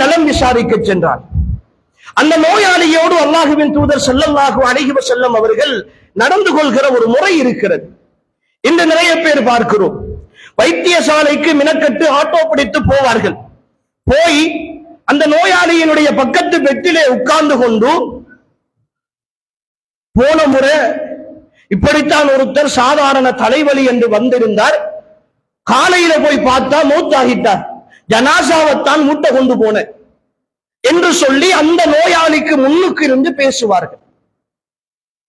நலம் விசாரிக்க சென்றார். அந்த நோயாளியோடு அல்லாஹுவின் தூதர் செல்லல்லாஹு அழகிவ செல்லம் அவர்கள் நடந்து கொள்கிற ஒரு முறை இருக்கிறது. இன்று நிறைய பேர் பார்க்கிறோம். வைத்தியசாலைக்கு மினக்கட்டு ஆட்டோ பிடித்து போவார்கள். போய் அந்த நோயாளியினுடைய பக்கத்து பெட்டிலே உட்கார்ந்து கொண்டு போன முறை இப்படித்தான் ஒருத்தர் சாதாரண தலைவலி என்று வந்திருந்தார். காலையில போய் பார்த்தா மூத்தாகிட்டார். ஜனாசாவைத்தான் மூட்டை கொண்டு போனேன் என்று சொல்லி அந்த நோயாளிக்கு முன்னுக்கு இருந்து பேசுவார்கள்.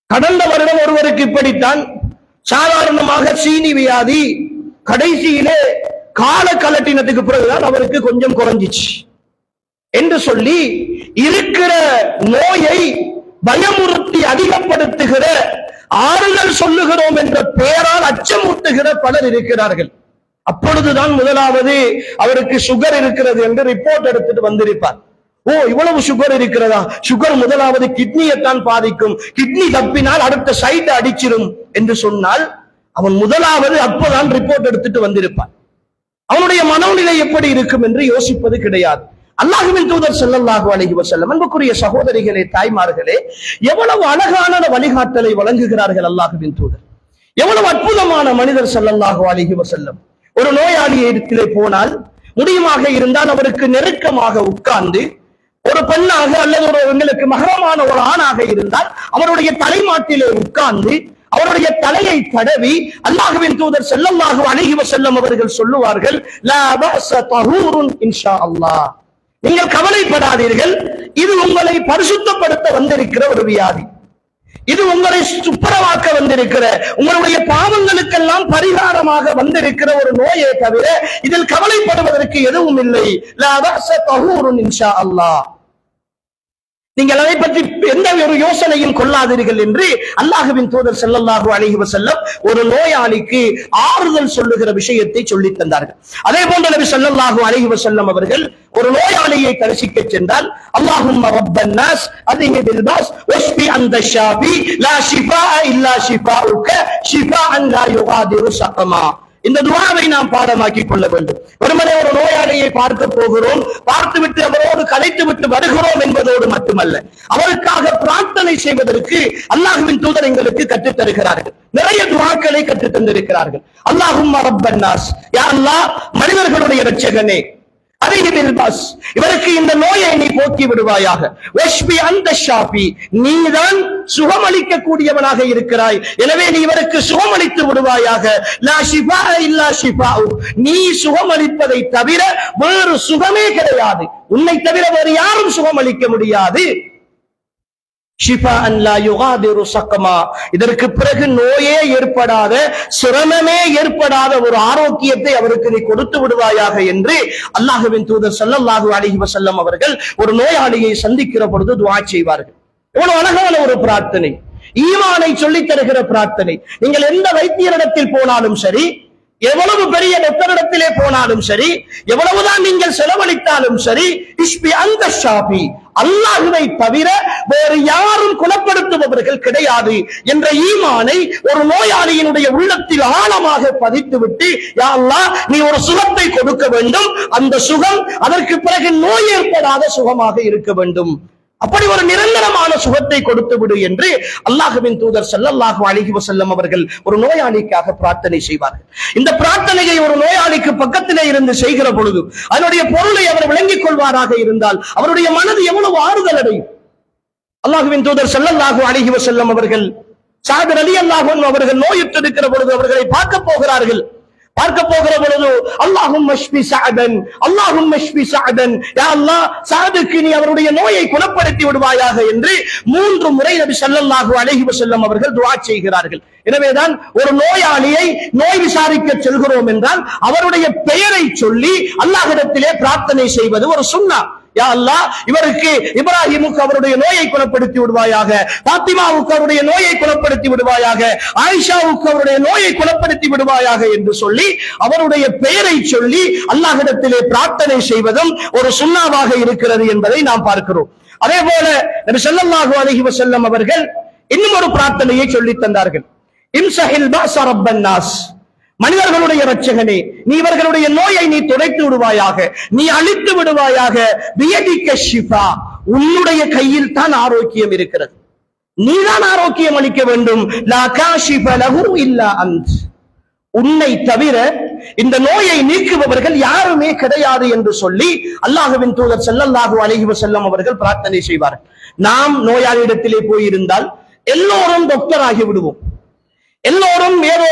கடந்த வருடம் ஒருவருக்கு இப்படித்தான். சாதாரணமாக சீனி வியாதி கடைசியிலே கால கலட்டினத்துக்கு பிறகுதான் அவருக்கு கொஞ்சம் குறைஞ்சிச்சு என்று சொல்லி இருக்கிற நோயை பயமுறுத்தி அதிகப்படுத்துகிற ஆறுதல் சொல்லுகிறோம் என்ற பெயரால் அச்சமூட்டுகிற பலர் இருக்கிறார்கள். அப்பொழுதுதான் முதலாவது அவருக்கு சுகர் இருக்கிறது என்று ரிப்போர்ட் எடுத்துட்டு வந்திருப்பார். ஓ இவ்வளவு சுகர் இருக்கிறதா? சுகர் முதலாவது கிட்னியைத்தான் பாதிக்கும். கிட்னி தப்பினால் அடுத்த சைட் அடிச்சிடும் என்று சொன்னால் அவன் முதலாவது அப்போதான் ரிப்போர்ட் எடுத்துட்டு வந்திருப்பான். அவனுடைய மனநிலை எப்படி இருக்கும் என்று யோசிப்பது கிடையாது. அல்லாஹுவின் தூதர் ஸல்லல்லாஹு அழகி வஸல்லம் அன்புக்குரிய சகோதரிகளே தாய்மார்களே எவ்வளவு அழகான வழிகாட்டலை வழங்குகிறார்கள் அல்லாஹுவின் தூதர். எவ்வளவு அற்புதமான மனிதர் ஸல்லல்லாஹு அழகி வஸல்லம். ஒரு நோயாளி இடத்திலே போனால் முடியுமாக இருந்தால் அவருக்கு நெருக்கமாக உட்கார்ந்து ஒரு பெண்ணாக அல்லது ஒரு எங்களுக்கு மகரமான ஒரு ஆணாக இருந்தால் அவருடைய தலைமாட்டிலே உட்கார்ந்து அவருடைய தலையை தடவி அல்லாஹுவின் தூதர் செல்லமாக அணுகிவ செல்லம் அவர்கள் சொல்லுவார்கள் இன்ஷா அல்லாஹ். நீங்கள் கவலைப்படாதீர்கள் இது உங்களை பரிசுத்தப்படுத்த வந்திருக்கிற ஒரு வியாதி. இது உங்களை சுப்பரவாக்க வந்திருக்கிற உங்களுடைய பாவங்களுக்கெல்லாம் பரிகாரமாக வந்திருக்கிற ஒரு நோயை தவிர இதில் கவலைப்படுவதற்கு எதுவும் இல்லை. அல்லாஹ். நீங்கள் அதை பற்றி எந்த ஒரு யோசனையும் கொள்ளாதீர்கள் என்று அல்லாஹுவின் தூதர் செல்லல்லாஹு அலைஹி செல்லம் ஒரு நோயாளிக்கு ஆறுதல் சொல்லுகிற விஷயத்தை சொல்லி தந்தார்கள். அதே போன்ற நபி ஸல்லல்லாஹு அலைஹி செல்லம் அவர்கள் ஒரு நோயாளியை தரிசிக்க சென்றால் அல்லாஹும் ரப்பன் நாஸ் அதிஹிபில் பாஸ் வஷ்பி அந்த ஷாபி லா ஷிஃபா இல்லா ஷிஃபாஉக ஷிஃபாஅன் லா யுகாதிரு சகமா இந்த துவாவை நாம் பாடமாக்கிக் கொள்ள வேண்டும். வெறுமனே ஒரு நோயாளியை பார்க்க போகிறோம் பார்த்துவிட்டு அவரோடு கலைத்து விட்டு வருகிறோம் என்பதோடு மட்டுமல்ல அவருக்காக பிரார்த்தனை செய்வதற்கு அல்லாஹுவின் தூதர் எங்களுக்கு கற்றுத் தருகிறார்கள் நிறைய துவாக்களை கற்றுத் தந்திருக்கிறார்கள் அல்லாஹும் மரப்பன்னாஸ் யார் அல்லாஹ்? மனிதர்களுடைய ரட்சகனே இவருக்கு இந்த நோயை நீ போக்கி விடுவாயாக. அந்த ஷாபி நீதான் சுகமளிக்க கூடியவனாக இருக்கிறாய். எனவே நீ இவருக்கு சுகமளித்து விடுவாயாக. லா ஷிஃபா இல்லா ஷிஃபா நீ சுகமளிப்பதை தவிர வேறு சுகமே கிடையாது. உன்னை தவிர வேறு யாரும் சுகமளிக்க முடியாது. யுகாதிரு சக்கமா இதற்கு பிறகு நோயே ஏற்படாத சிரமமே ஏற்படாத ஒரு ஆரோக்கியத்தை அவருக்கு நீ கொடுத்து விடுவாயாக என்று அல்லாஹுவின் தூதர் ஸல்லல்லாஹு அலிஹி வசல்லம் அவர்கள் ஒரு நோயாளியை சந்திக்கிற பொழுது துவா செய்வார்கள். எவ்வளவு அழகான ஒரு பிரார்த்தனை. ஈமானை சொல்லித் தருகிற பிரார்த்தனை. நீங்கள் எந்த வைத்தியரிடத்தில் போனாலும் சரி எவ்வளவு பெரிய டாக்டரிடத்திலே போனாலும் சரி எவ்வளவுதான் நீங்கள் செலவழித்தாலும் சரி இஷ்பி அந்த ஷாபி அல்லாஹுவை தவிர வேறு யாரும் குணப்படுத்துபவர்கள் கிடையாது என்ற ஈமானை ஒரு நோயாளியினுடைய உள்ளத்தில் ஆழமாக பதித்துவிட்டு யா அல்லாஹ் நீ ஒரு சுகத்தை கொடுக்க வேண்டும். அந்த சுகம் அதற்கு பிறகு நோய் ஏற்படாத சுகமாக இருக்க வேண்டும். அப்படி ஒரு நிரந்தரமான சுகத்தை கொடுத்து விடு என்று அல்லாஹுவின் தூதர் செல்லல்லாஹு அழகி வசல்லம் அவர்கள் ஒரு நோயாளிக்காக பிரார்த்தனை செய்வார்கள். இந்த பிரார்த்தனையை ஒரு நோயாளிக்கு பக்கத்திலே இருந்து செய்கிற பொழுது அதனுடைய பொருளை அவர் விளங்கிக் கொள்வாராக இருந்தால் அவருடைய மனது எவ்வளவு ஆறுதல் அடையும். அல்லாஹுவின் தூதர் செல்லல்லாஹு அழகி வசல்லம் அவர்கள் சாதர் அலி அல்லாஹ் அவர்கள் நோயுற்றிருக்கிற பொழுது அவர்களை பார்க்க போகிறார்கள். பார்க்க போகிற பொழுது அல்லாஹும் மஷ்பி சாதன் அல்லாஹும் மஷ்பி சாதன் யா அல்லாஹ் சாதுக்கு நீ அவருடைய நோயை குணப்படுத்தி விடுவாயாக என்று மூன்று முறை நபி சல்லல்லாஹு அலைஹி வசல்லம் அவர்கள் துவா செய்கிறார்கள். எனவேதான் ஒரு நோயாளியை நோய் விசாரிக்க செல்கிறோம் என்றால் அவருடைய பெயரை சொல்லி அல்லாஹிடத்திலே பிரார்த்தனை செய்வது ஒரு சுண்ணா யா அல்லாஹ் இவருக்கு இப்ராஹிமுக்கு அவருடைய நோயை குணப்படுத்தி விடுவாயாக பாத்திமாவுக்கு அவருடைய நோயை குணப்படுத்தி விடுவாயாக ஆயிஷாவுக்கு அவருடைய நோயை குணப்படுத்தி விடுவாயாக என்று சொல்லி அவருடைய பெயரை சொல்லி அல்லாஹிடத்திலே பிரார்த்தனை செய்வதும் ஒரு சுண்ணாவாக இருக்கிறது என்பதை நாம் பார்க்கிறோம். அதே போல நபி ஸல்லல்லாஹு செல்லம் அவர்கள் இன்னும் ஒரு பிரார்த்தனையை சொல்லி தந்தார்கள். இம்சஹில் பாஸ நாஸ். மனிதர்களுடைய ரட்சகனே நீ இவர்களுடைய நோயை நீ துடைத்து விடுவாயாக நீ அழித்து விடுவாயாக. உன்னுடைய கையில் தான் ஆரோக்கியம் இருக்கிறது. நீதான் ஆரோக்கியம் அளிக்க வேண்டும். உன்னை தவிர இந்த நோயை நீக்குபவர்கள் யாருமே கிடையாது என்று சொல்லி அல்லாஹுவின் தூதர் செல்லல்லாஹு அழகிவ செல்லம் அவர்கள் பிரார்த்தனை செய்வார்கள். நாம் நோயாளியிடத்திலே போயிருந்தால் எல்லோரும் டாக்டர் ஆகி விடுவோம். எல்லோரும் ஏதோ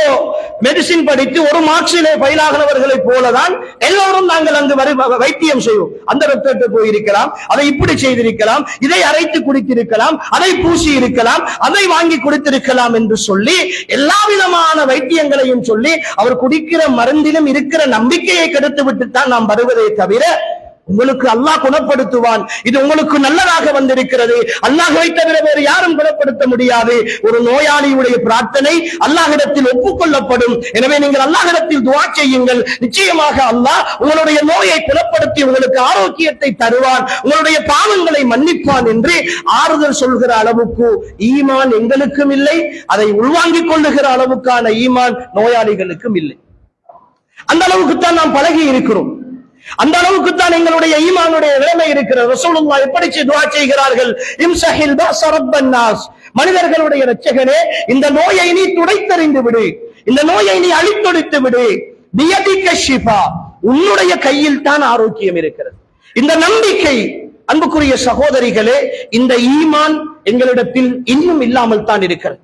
மெடிசின் படித்து ஒரு மார்க்சிலே பயிலாகிறவர்களைப் போலதான் எல்லோரும் நாங்கள் அங்கு வரி வைத்தியம் செய்வோம். அந்த ரத்தத்தை போயிருக்கலாம் அதை இப்படி செய்திருக்கலாம் இதை அரைத்து குடித்திருக்கலாம் அதை பூசி இருக்கலாம் அதை வாங்கி குடித்திருக்கலாம் என்று சொல்லி எல்லா விதமான வைத்தியங்களையும் சொல்லி அவர் குடிக்கிற மருந்திலும் இருக்கிற நம்பிக்கையை கெடுத்து விட்டுத்தான் நாம் வருவதை தவிர உங்களுக்கு அல்லாஹ் குணப்படுத்துவான். இது உங்களுக்கு நல்லதாக வந்திருக்கிறது. அல்லாஹ்வை தவிர வேறு யாரும் குணப்படுத்த முடியாது. ஒரு நோயாளியுடைய பிரார்த்தனை அல்லாஹிடத்தில் ஒப்புக்கொள்ளப்படும். எனவே நீங்கள் அல்லாஹிடத்தில் துவா செய்யுங்கள். நிச்சயமாக அல்லாஹ் உங்களுடைய நோயை குணப்படுத்தி உங்களுக்கு ஆரோக்கியத்தை தருவான். உங்களுடைய பாவங்களை மன்னிப்பான் என்று ஆறுதல் சொல்கிற அளவுக்கு ஈமான் எங்களுக்கும் இல்லை. அதை உள்வாங்கிக் கொள்ளுகிற அளவுக்கான ஈமான் நோயாளிகளுக்கும் இல்லை. அந்த அளவுக்கு தான் நாம் பழகி இருக்கிறோம். அந்த அளவுக்கு தான் எங்களுடைய ஈமானுடைய நிலைமை இருக்கிறது. ரசூலுல்லாஹ் எப்படி துஆ செய்கிறார்கள்? இம்சஹில் பஅஸ நாஸ். மனிதர்களுடைய இரட்சகனே இந்த நோயை நீ துடைத்தறிந்து விடு. இந்த நோயை நீ அழித்தொழித்து விடு. பியதிக ஷிஃபா. உன்னுடைய கையில் தான் ஆரோக்கியம் இருக்கிறது. இந்த நம்பிக்கை அன்புக்குரிய சகோதரிகளே இந்த ஈமான் எங்களிடத்தில் இன்னும் இல்லாமல் தான் இருக்கிறது.